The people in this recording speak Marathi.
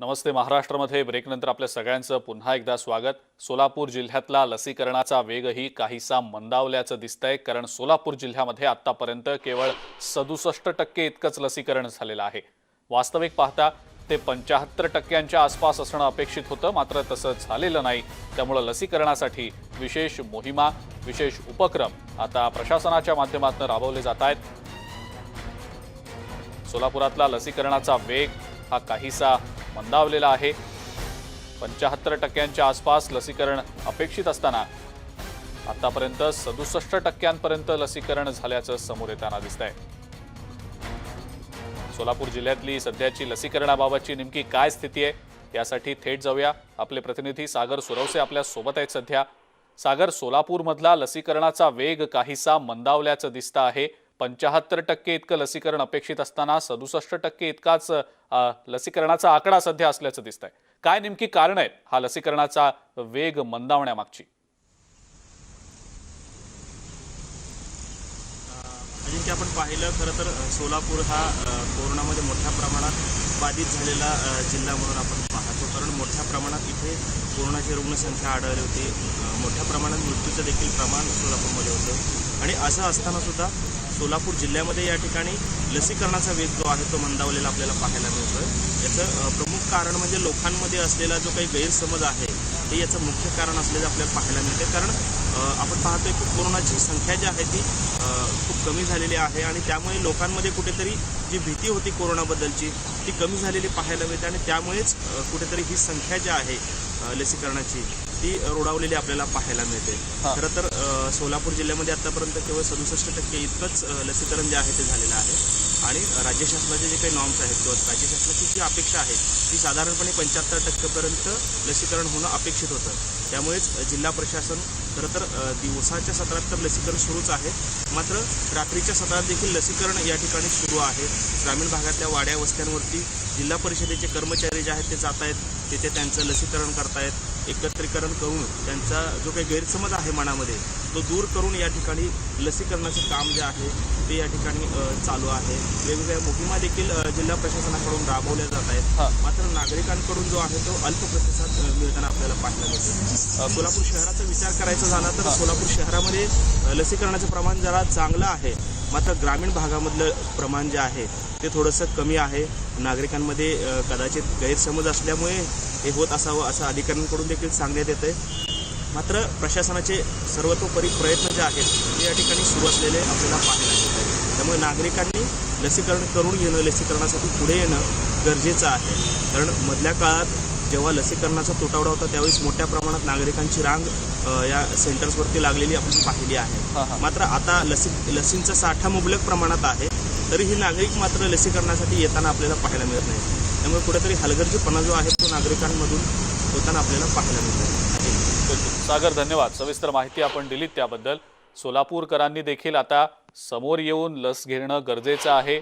नमस्ते. महाराष्ट्रामध्ये ब्रेकनंतर आपल्या सगळ्यांचं पुन्हा एकदा स्वागत. सोलापूर जिल्ह्यातला लसीकरणाचा वेगही काहीसा मंदावल्याचं दिसतंय. कारण सोलापूर जिल्ह्यामध्ये आत्तापर्यंत केवळ सदुसष्ट टक्के इतकंच लसीकरण झालेलं आहे. वास्तविक पाहता ते पंच्याहत्तर टक्क्यांच्या आसपास असणं अपेक्षित होतं मात्र तसं झालेलं नाही. त्यामुळं लसीकरणासाठी विशेष मोहिमा विशेष उपक्रम आता प्रशासनाच्या माध्यमातून राबवले जात आहेत. सोलापुरातला लसीकरणाचा वेग हा काहीसा मंदावलेला आहे. पंच्याहत्तर टक्क्यांच्या आसपास लसीकरण अपेक्षित असताना आतापर्यंत सदुसष्ट टक्क्यांपर्यंत लसीकरण झाल्याचं समोर येताना दिसत आहे सोलापूर जिल्ह्यातली सध्याची लसीकरणाबाबतची नेमकी काय स्थिती आहे यासाठी थेट जाऊया. आपले प्रतिनिधी सागर सुरवसे आपल्यासोबत आहेत सध्या. सागर सोलापूरमधला लसीकरणाचा वेग काहीसा मंदावल्याचं दिसतं आहे. पंच्याहत्तर टक्के इतकं लसीकरण अपेक्षित असताना सदुसष्ट टक्के इतकाच लसीकरणाचा आकडा सध्या असल्याचं दिसत आहे काय नेमकी कारण आहेत हा लसीकरणाचा वेग मंदावण्यामागची? अजिंक्य आपण पाहिलं खरं तर सोलापूर हा कोरोनामध्ये मोठ्या प्रमाणात बाधित झालेला जिल्हा म्हणून आपण पाहतो. कारण मोठ्या प्रमाणात इथे कोरोनाची रुग्णसंख्या आढळली होती. मोठ्या प्रमाणात मृत्यूचं देखील प्रमाण सोलापूरमध्ये होतं. आणि असं असताना सुद्धा सोलापूर जिल्ह्यामध्ये या ठिकाणी लसीकरणाचा वेग जो आहे तो मंदावलेला आपल्याला पाहायला मिळतोय. याचं प्रमुख कारण म्हणजे लोकांमध्ये असलेला जो काही गैरसमज आहे हे याचं मुख्य कारण असलेलं आपल्याला पाहायला मिळते कारण आपण पाहतोय की कोरोनाची संख्या जी आहे ती खूप कमी झालेली आहे आणि त्यामुळे लोकांमध्ये कुठेतरी जी भीती होती कोरोनाबद्दलची ती कमी झालेली पाहायला मिळते आणि त्यामुळेच कुठेतरी ही संख्या जी आहे लसीकरणाची ती रोडावलेली आपल्याला पाहायला मिळते. खरं तर सोलापूर जिल्ह्यामध्ये आतापर्यंत केवळ सदुसष्ट टक्के इतकंच लसीकरण जे आहे ते झालेलं आहे आणि राज्य शासनाचे जे काही नॉर्म्स आहेत किंवा राज्य शासनाची जी अपेक्षा आहे ती साधारणपणे पंच्याहत्तर टक्केपर्यंत लसीकरण होणं अपेक्षित होतं. त्यामुळेच जिल्हा प्रशासन खरं तर दिवसाच्या सत्रात तर लसीकरण सुरूच आहे. मात्र रात्रीच्या सत्रात देखील लसीकरण या ठिकाणी सुरू आहे. ग्रामीण भागातल्या वाड्या वस्त्यांवरती जिल्हा परिषदेचे कर्मचारी जे आहेत ते जात आहेत. तिथे त्यांचं लसीकरण करतायत. एकत्रीकरण करून त्यांचा जो काही गैरसमज आहे मनामध्ये तो दूर करून या ठिकाणी लसीकरणाचं काम जे आहे ते या ठिकाणी चालू आहे. वेगवेगळ्या मोहिमा देखील जिल्हा प्रशासनाकडून राबवल्या जात आहेत. मात्र नागरिकांकडून जो आहे तो अल्प प्रतिसाद मिळताना आपल्याला पाहायला मिळतो सोलापूर शहराचा विचार करायचा झाला तर सोलापूर शहरामध्ये लसीकरणाचं प्रमाण जरा चांगलं आहे. मात्र ग्रामीण भागामधलं प्रमाण जे आहे ते थोडंसं कमी आहे. नागरिकांमध्ये कदाचित गैरसमज असल्यामुळे हे होत असावं असं अधिकाऱ्यांकडून देखील सांगण्यात येतं मात्र प्रशासनाचे सर्वतोपरी प्रयत्न जे आहेत ते या ठिकाणी सुरू असलेले आपल्याला पाहायला मिळत आहे त्यामुळे नागरिकांनी लसीकरण करून घेणं लसीकरणासाठी पुढे येणं गरजेचं आहे. कारण मधल्या काळात जेव्हा लसीकरणाचा तुटवडा होता त्यावेळेस मोठ्या प्रमाणात नागरिकांची रांग या सेंटर्सवरती लागलेली आपण पाहिली आहे. मात्र आता लसी लसींचा साठा मुबलक प्रमाणात आहे तरीही नागरिक मात्र लसीकरणासाठी येताना आपल्याला पाहायला मिळत नाही. त्यामुळे कुठेतरी हलगर्जीपणा जो आहे तो नागरिकांमधून होताना आपल्याला पाहायला मिळत. आहे बिलकुल. सागर धन्यवाद. सविस्तर माहिती आपण दिलीत त्याबद्दल. सोलापूरकरांनी देखील आता समोर येऊन लस घेणं गरजेचं आहे.